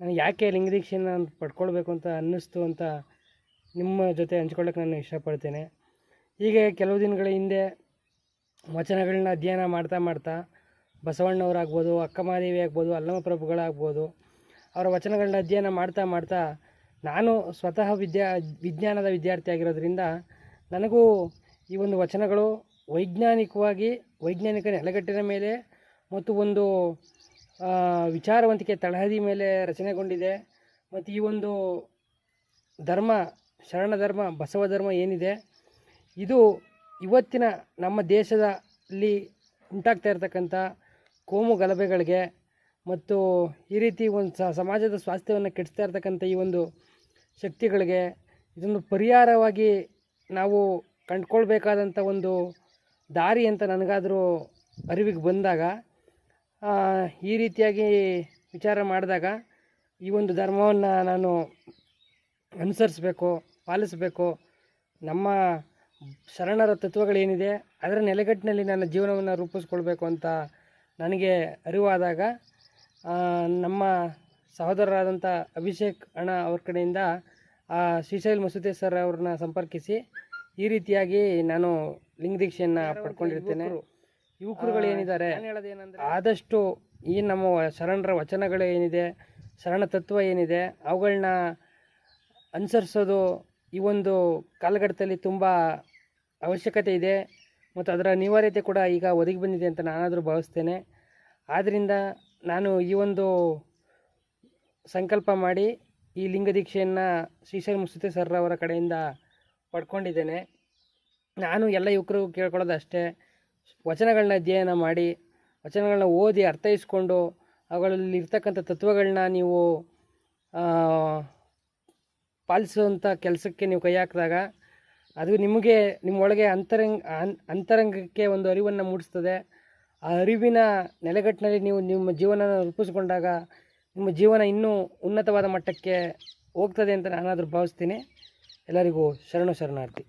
ನನಗೆ ಯಾಕೆ ಲಿಂಗದೀಕ್ಷೆನ ಪಡ್ಕೊಳ್ಬೇಕು ಅಂತ ಅನ್ನಿಸ್ತು ಅಂತ ನಿಮ್ಮ ಜೊತೆ ಹಂಚ್ಕೊಳ್ಳೋಕೆ ನಾನು ಇಷ್ಟಪಡ್ತೇನೆ. ಹೀಗೆ ಕೆಲವು ದಿನಗಳ ಹಿಂದೆ ವಚನಗಳನ್ನ ಅಧ್ಯಯನ ಮಾಡ್ತಾ ಮಾಡ್ತಾ ಬಸವಣ್ಣವರಾಗ್ಬೋದು ಅಕ್ಕಮಹಾದೇವಿ ಆಗ್ಬೋದು ಅಲ್ಲಮ ಪ್ರಭುಗಳಾಗ್ಬೋದು, ಅವರ ವಚನಗಳನ್ನ ಅಧ್ಯಯನ ಮಾಡ್ತಾ ಮಾಡ್ತಾ ನಾನು ಸ್ವತಃ ವಿದ್ಯಾ, ವಿಜ್ಞಾನದ ವಿದ್ಯಾರ್ಥಿ ಆಗಿರೋದ್ರಿಂದ ನನಗೂ ಈ ಒಂದು ವಚನಗಳು ವೈಜ್ಞಾನಿಕವಾಗಿ, ವೈಜ್ಞಾನಿಕ ನೆಲೆಗಟ್ಟಿನ ಮೇಲೆ ಮತ್ತು ಒಂದು ವಿಚಾರವಂತಿಕೆ ತಳಹದಿ ಮೇಲೆ ರಚನೆಗೊಂಡಿದೆ. ಮತ್ತು ಈ ಒಂದು ಧರ್ಮ, ಶರಣ ಧರ್ಮ, ಬಸವ ಧರ್ಮ ಏನಿದೆ, ಇದು ಇವತ್ತಿನ ನಮ್ಮ ದೇಶದಲ್ಲಿ ಉಂಟಾಗ್ತಾ ಇರತಕ್ಕಂಥ ಕೋಮು ಗಲಭೆಗಳಿಗೆ ಮತ್ತು ಈ ರೀತಿ ಒಂದು ಸಮಾಜದ ಸ್ವಾಸ್ಥ್ಯವನ್ನು ಕೆಡಿಸ್ತಾ ಇರ್ತಕ್ಕಂಥ ಈ ಒಂದು ಶಕ್ತಿಗಳಿಗೆ ಇದೊಂದು ಪರಿಹಾರವಾಗಿ ನಾವು ಕಂಡುಕೊಳ್ಬೇಕಾದಂಥ ಒಂದು ದಾರಿ ಅಂತ ನನಗಾದರೂ ಅರಿವಿಗೆ ಬಂದಾಗ ಈ ರೀತಿಯಾಗಿ ವಿಚಾರ ಮಾಡಿದಾಗ ಈ ಒಂದು ಧರ್ಮವನ್ನು ನಾನು ಅನುಸರಿಸಬೇಕು, ಪಾಲಿಸಬೇಕು. ನಮ್ಮ ಶರಣರ ತತ್ವಗಳೇನಿದೆ, ಅದರ ನೆಲೆಗಟ್ಟಿನಲ್ಲಿ ನನ್ನ ಜೀವನವನ್ನು ರೂಪಿಸ್ಕೊಳ್ಬೇಕು ಅಂತ ನನಗೆ ಅರಿವಾದಾಗ ನಮ್ಮ ಸಹೋದರರಾದಂಥ ಅಭಿಷೇಕ್ ಅಣ್ಣ ಅವ್ರ ಕಡೆಯಿಂದ ಶ್ರೀಶೈಲ್ ಮಸೂದೆ ಸರ್ ಅವ್ರನ್ನ ಸಂಪರ್ಕಿಸಿ ಈ ರೀತಿಯಾಗಿ ನಾನು ಲಿಂಗ ದೀಕ್ಷೆಯನ್ನು ಪಡ್ಕೊಂಡಿರ್ತೇನೆ. ಯುವಕರುಗಳು ಏನಿದ್ದಾರೆ? ಆದಷ್ಟು ಈ ನಮ್ಮ ಶರಣರ ವಚನಗಳು ಏನಿದೆ ಶರಣ ತತ್ವ ಏನಿದೆ ಅವುಗಳನ್ನ ಅನುಸರಿಸೋದು ಈ ಒಂದು ಕಾಲಘಟ್ಟದಲ್ಲಿ ತುಂಬ ಅವಶ್ಯಕತೆ ಇದೆ ಮತ್ತು ಅದರ ಅನಿವಾರ್ಯತೆ ಕೂಡ ಈಗ ಒದಗಿ ಬಂದಿದೆ ಅಂತ ನಾನಾದರೂ ಭಾವಿಸ್ತೇನೆ. ಆದ್ದರಿಂದ ನಾನು ಈ ಒಂದು ಸಂಕಲ್ಪ ಮಾಡಿ ಈ ಲಿಂಗ ದೀಕ್ಷೆಯನ್ನು ಶ್ರೀಶೈಲ್ ಮುಸುತೆ ಸರ್ ಅವರ ಕಡೆಯಿಂದ ಪಡ್ಕೊಂಡಿದ್ದೇನೆ. ನಾನು ಎಲ್ಲ ಯುವಕರು ಕೇಳ್ಕೊಳ್ಳೋದು ಅಷ್ಟೇ. ವಚನಗಳನ್ನ ಅಧ್ಯಯನ ಮಾಡಿ ವಚನಗಳನ್ನ ಓದಿ ಅರ್ಥೈಸ್ಕೊಂಡು ಅವುಗಳಲ್ಲಿ ಇರ್ತಕ್ಕಂಥ ತತ್ವಗಳನ್ನ ನೀವು ಪಾಲಿಸುವಂಥ ಕೆಲಸಕ್ಕೆ ನೀವು ಕೈ ಹಾಕಿದಾಗ ಅದು ನಿಮಗೆ ನಿಮ್ಮೊಳಗೆ ಅಂತರಂಗ ಅಂತರಂಗಕ್ಕೆ ಒಂದು ಅರಿವನ್ನು ಮೂಡಿಸ್ತದೆ. ಆ ಅರಿವಿನ ನೆಲೆಗಟ್ಟಿನಲ್ಲಿ ನೀವು ನಿಮ್ಮ ಜೀವನ ರೂಪಿಸ್ಕೊಂಡಾಗ ನಿಮ್ಮ ಜೀವನ ಇನ್ನೂ ಉನ್ನತವಾದ ಮಟ್ಟಕ್ಕೆ ಹೋಗ್ತದೆ ಅಂತ ನಾನಾದರೂ ಭಾವಿಸ್ತೀನಿ. ಎಲ್ಲರಿಗೂ ಶರಣು ಶರಣಾರ್ಥಿ.